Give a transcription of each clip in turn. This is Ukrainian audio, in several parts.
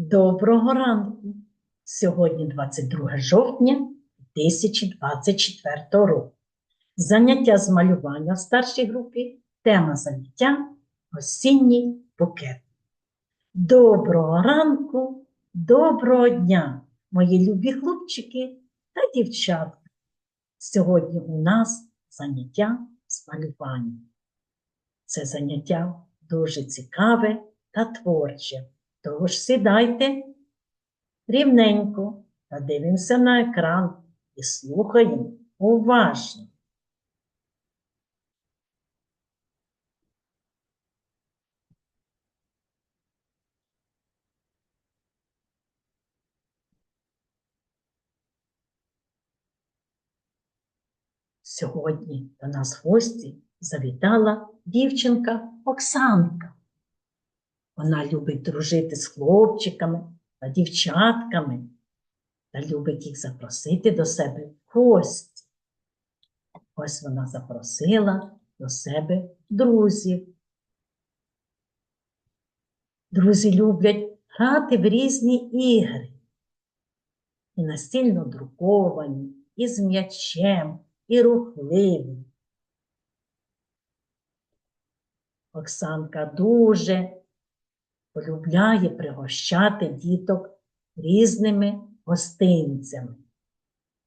Доброго ранку! Сьогодні 22 жовтня 2024 року. Заняття з малювання в старшій групі. Тема заняття осінній букет. Доброго ранку, доброго дня, мої любі хлопчики та дівчатка. Сьогодні у нас заняття з малювання. Це заняття дуже цікаве та творче. Тож сідайте рівненько та дивимося на екран і слухаємо уважно. Сьогодні до нас в гості завітала дівчинка Оксанка. Вона любить дружити з хлопчиками та дівчатками та любить їх запросити до себе в гості. Ось вона запросила до себе друзів. Друзі люблять грати в різні ігри. І настільно друковані, і з м'ячем, і рухливі. Оксанка дуже полюбляє пригощати діток різними гостинцями.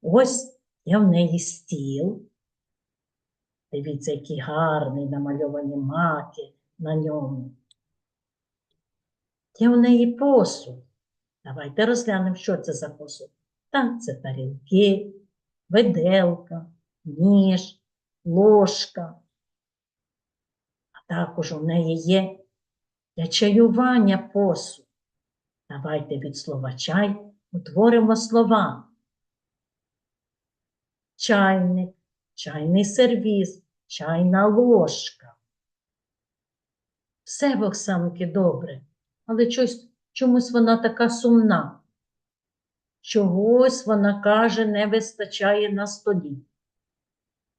Ось є в неї стіл. Дивіться, який гарний намальовані маки на ньому. Є в неї посуд. Давайте розглянемо, що це за посуд. Так, це тарілки, виделка, ніж, ложка. А також у неї є для чаювання посуд. Давайте від слова чай утворимо слова. Чайник, чайний сервіз, чайна ложка. Все в Оксанки добре, але чось, чомусь вона така сумна. Чогось вона каже, не вистачає на столі.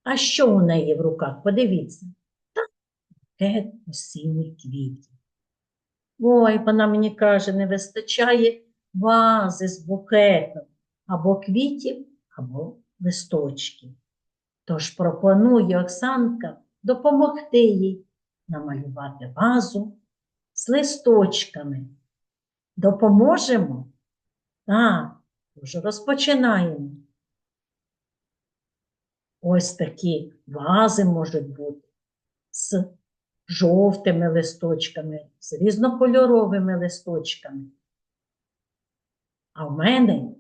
А що у неї в руках? Подивіться. Так, букет осінніх квітів. Ой, вона мені каже, не вистачає вази з букетом або квітів, або листочків. Тож пропонує Оксанка допомогти їй намалювати вазу з листочками. Допоможемо? Так, тож розпочинаємо. Ось такі вази можуть бути з жовтими листочками, з різнокольоровими листочками. А в мене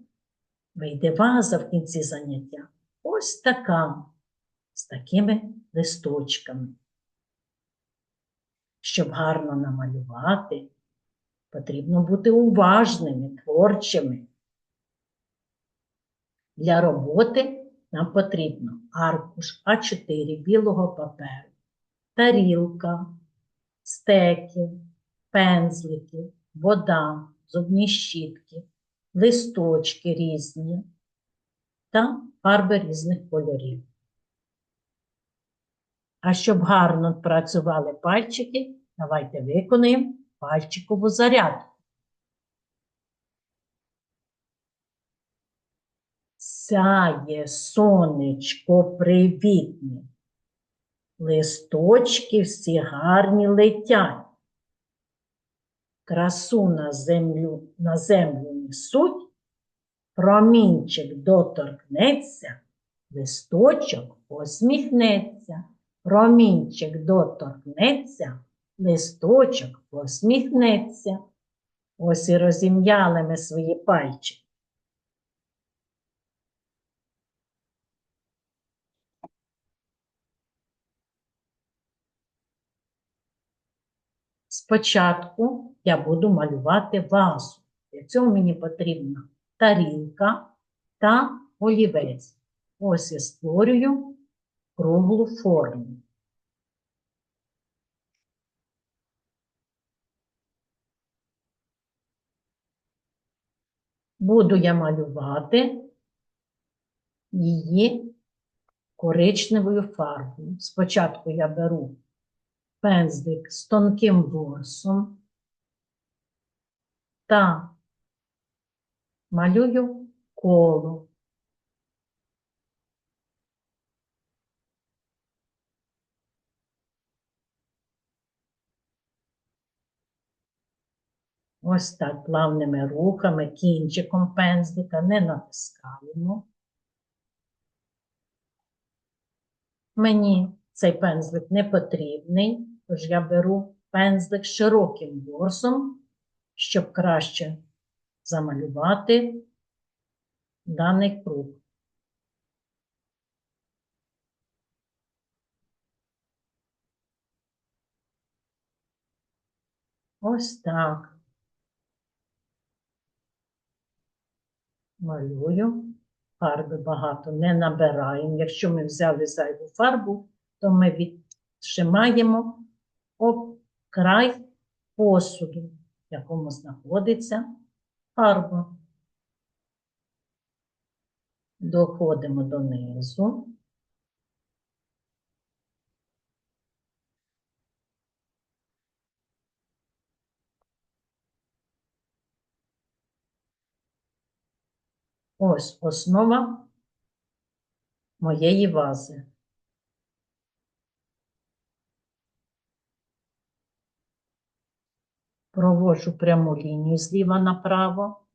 вийде ваза в кінці заняття ось така, з такими листочками. Щоб гарно намалювати, потрібно бути уважними, творчими. Для роботи нам потрібно аркуш А4 білого паперу, тарілка, стеків, пензлики, вода, зубні щітки, листочки різні та фарби різних кольорів. А щоб гарно працювали пальчики, давайте виконаємо пальчикову зарядку. Сяє сонечко привітне, листочки всі гарні летять. Красу на землю, на землю несуть, промінчик доторкнеться, листочок посміхнеться, промінчик доторкнеться, листочок посміхнеться. Ось і розім'яли ми свої пальчики. Спочатку я буду малювати вазу. Для цього мені потрібна тарілка та олівець. Ось я створюю круглу форму. Буду я малювати її коричневою фарбою. Спочатку я беру пензлик з тонким ворсом та малюю коло. Ось так плавними рухами, кінчиком пензлика, не натискаємо. Мені цей пензлик не потрібний, тож я беру пензлик широким ворсом, щоб краще замалювати даний круг. Ось так. Малюю. Фарби багато не набираємо. Якщо ми взяли зайву фарбу, то ми відшимаємо об край посуду, в якому знаходиться фарба. Доходимо донизу. Ось основа моєї вази. Проводжу пряму лінію зліва направо,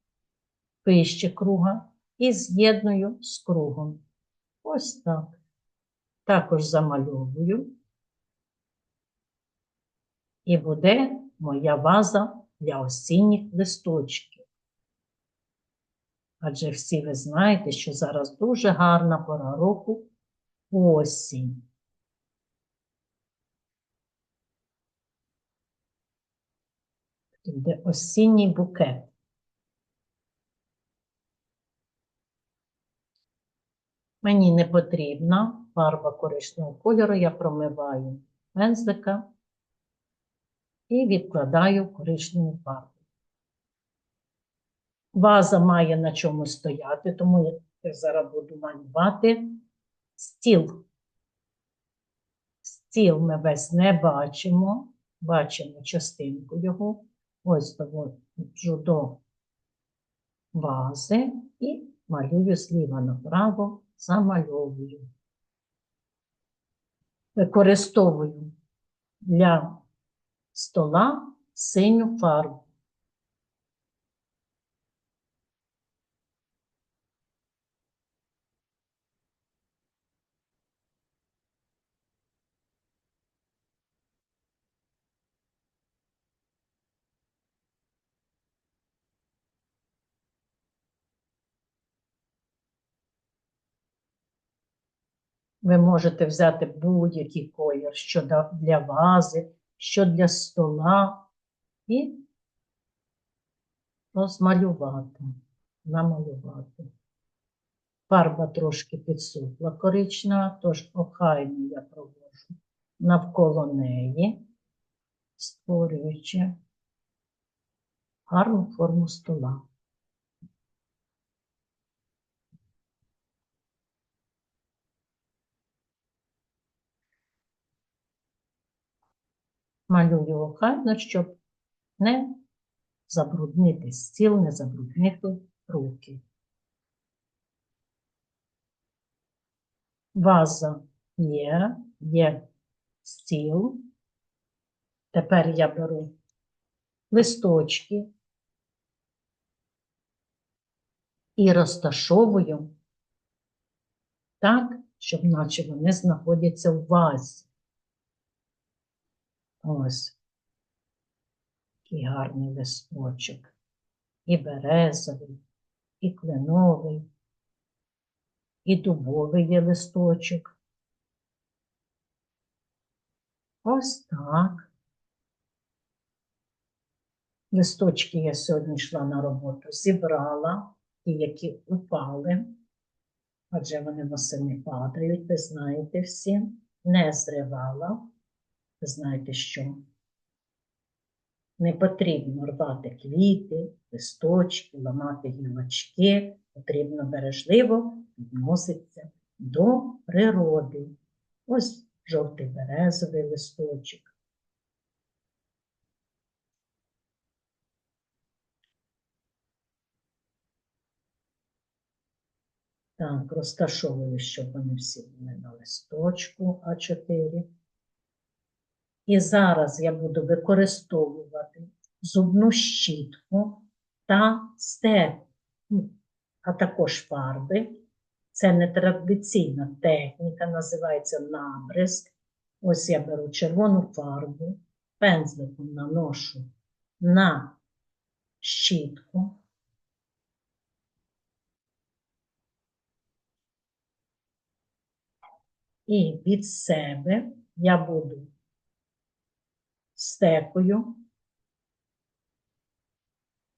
вище круга і з'єдную з кругом. Ось так. Також замальовую. І буде моя ваза для осінніх листочків. Адже всі ви знаєте, що зараз дуже гарна пора року осінь. Іде осінній букет. Мені не потрібна фарба коричневого кольору, я промиваю пензлика і відкладаю коричневу фарбу. Ваза має на чому стояти, тому я зараз буду малювати стіл. Стіл ми весь не бачимо, бачимо частинку його. Ось доводжу до вази і малюю зліва направо, замальовую. Використовую для стола синю фарбу. Ви можете взяти будь-який колір, що для вази, що для стола, і розмалювати, намалювати. Фарба трошки підсохла коричнева, тож охайно я проводжу навколо неї, створюючи гарну форму стола. Малюю охайно, щоб не забруднити стіл, не забруднити руки. Ваза є, є стіл. Тепер я беру листочки і розташовую так, щоб наче вони знаходяться в вазі. Ось. Такий гарний листочок. І березовий, і кленовий, і дубовий є листочок. Ось так. Листочки я сьогодні йшла на роботу, зібрала ті, які упали, адже вони восени падають, ви знаєте всі, не зривала. Знаєте, що не потрібно рвати квіти, листочки, ламати гілочки, потрібно бережливо відноситися до природи. Ось жовтий березовий листочок. Так, розташовую, щоб вони всі були на листочку А4. І зараз я буду використовувати зубну щітку та стек, ну, а також фарби. Це нетрадиційна техніка, називається набризк. Ось я беру червону фарбу, пензликом наношу на щітку. І від себе я буду стекою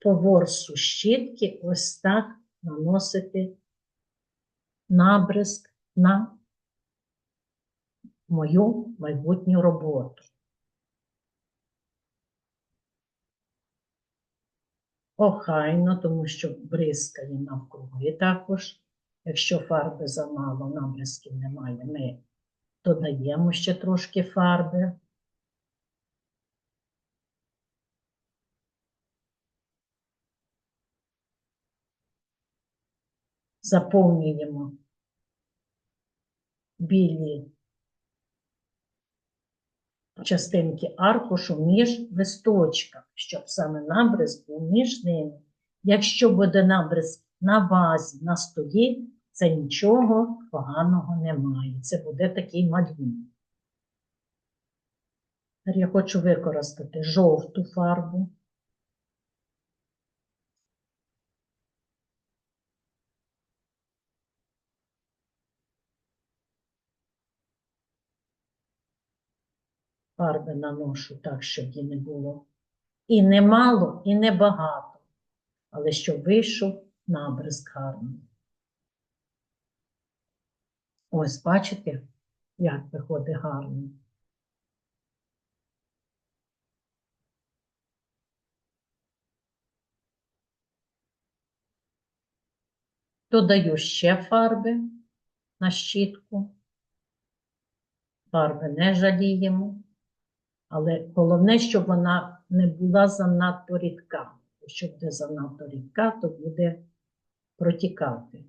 по ворсу щітки ось так наносити набризк на мою майбутню роботу. Охайно, тому що бризкає навкруги також. Якщо фарби замало, набризків немає, ми додаємо ще трошки фарби. Заповнюємо білі частинки аркушу між листочками, щоб саме набризк був між ними. Якщо буде набризк на вазі, на столі, це нічого поганого немає. Це буде такий малюнок. Я хочу використати жовту фарбу. Фарби наношу так, щоб її не було і не мало, і не багато, але щоб вийшов набризк гарний. Ось, бачите, як виходить гарно. Додаю ще фарби на щітку. Фарби не жаліємо, але головне, щоб вона не була занадто рідка. Якщо буде занадто рідка, то буде протікати.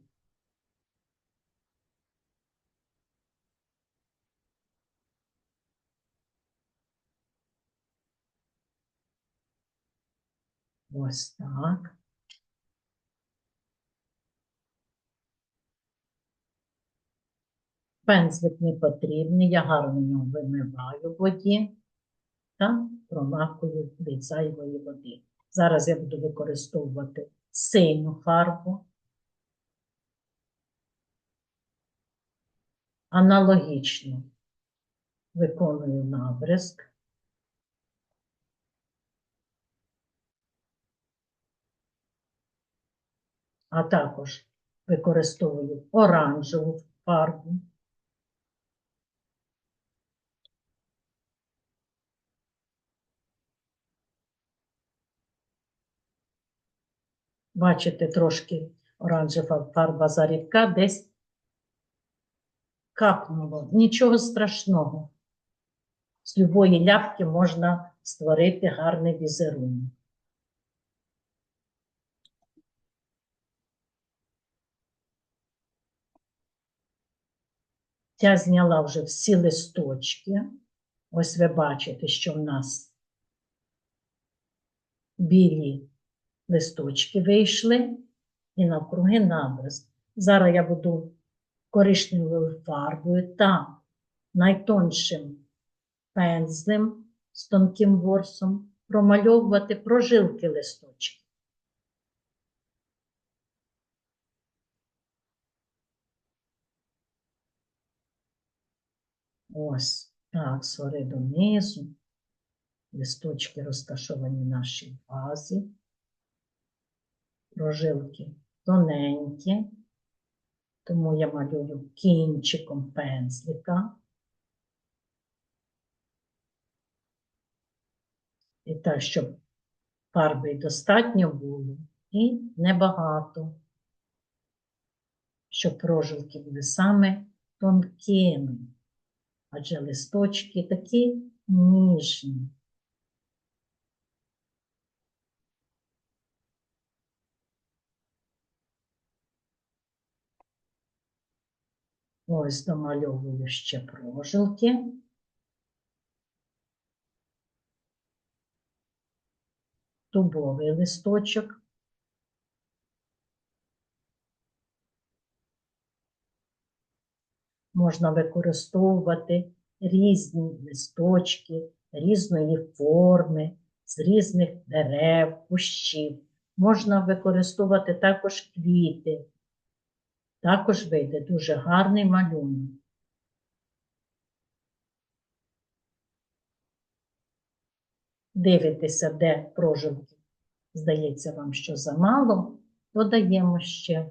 Ось так. Пензлик не потрібний, я гарно його вимиваю в воді та промакую від зайвої води. Зараз я буду використовувати синю фарбу. Аналогічно виконую набризк. а також використовую оранжеву фарбу. Бачите, трошки оранжева фарба зарідка десь капнуло. Нічого страшного. З любої ляпки можна створити гарний візерунок. Я зняла вже всі листочки. Ось ви бачите, що в нас білі листочки вийшли і навкруги набризк. Зараз я буду коричневою фарбою та найтоншим пензлем з тонким ворсом промальовувати прожилки листочки. Ось так, згори донизу. Листочки розташовані в нашій вазі. Прожилки тоненькі, тому я малюю кінчиком пензлика. І так, щоб фарби достатньо було і небагато, щоб прожилки були саме тонкими адже листочки такі ніжні. Ось домальовую ще прожилки. Дубовий листочок. Можна використовувати різні листочки, різної форми, з різних дерев, кущів. Можна використовувати також квіти. Також вийде дуже гарний малюнок. Дивитеся, де прожилки. Здається вам, що замало, додаємо ще.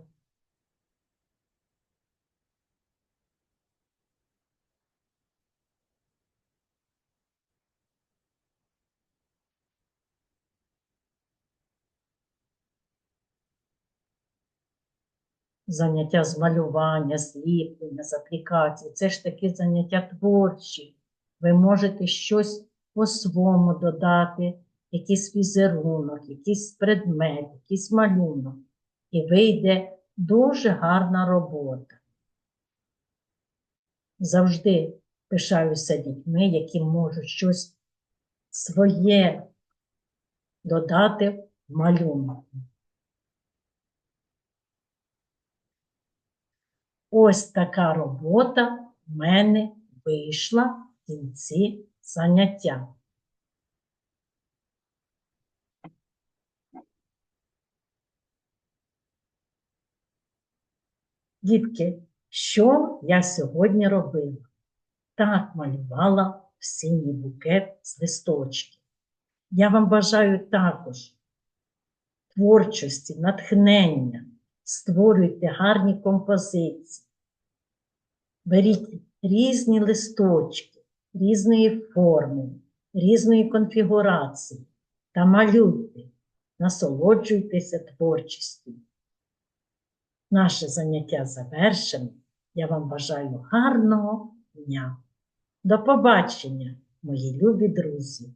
Заняття з малювання, зліплення, з аплікації. Це ж такі заняття творчі. Ви можете щось по-своєму додати, якийсь візерунок, якийсь предмет, якийсь малюнок. І вийде дуже гарна робота. Завжди пишаюся дітьми, які можуть щось своє додати в малюнок. Ось така робота в мене вийшла в кінці заняття. Дітки, що я сьогодні робила? Так малювала осінній букет з листочків. Я вам бажаю також творчості, натхнення створюйте гарні композиції. Беріть різні листочки, різної форми, різної конфігурації та малюйте, насолоджуйтеся творчістю. Наше заняття завершено. Я вам бажаю гарного дня. До побачення, мої любі друзі!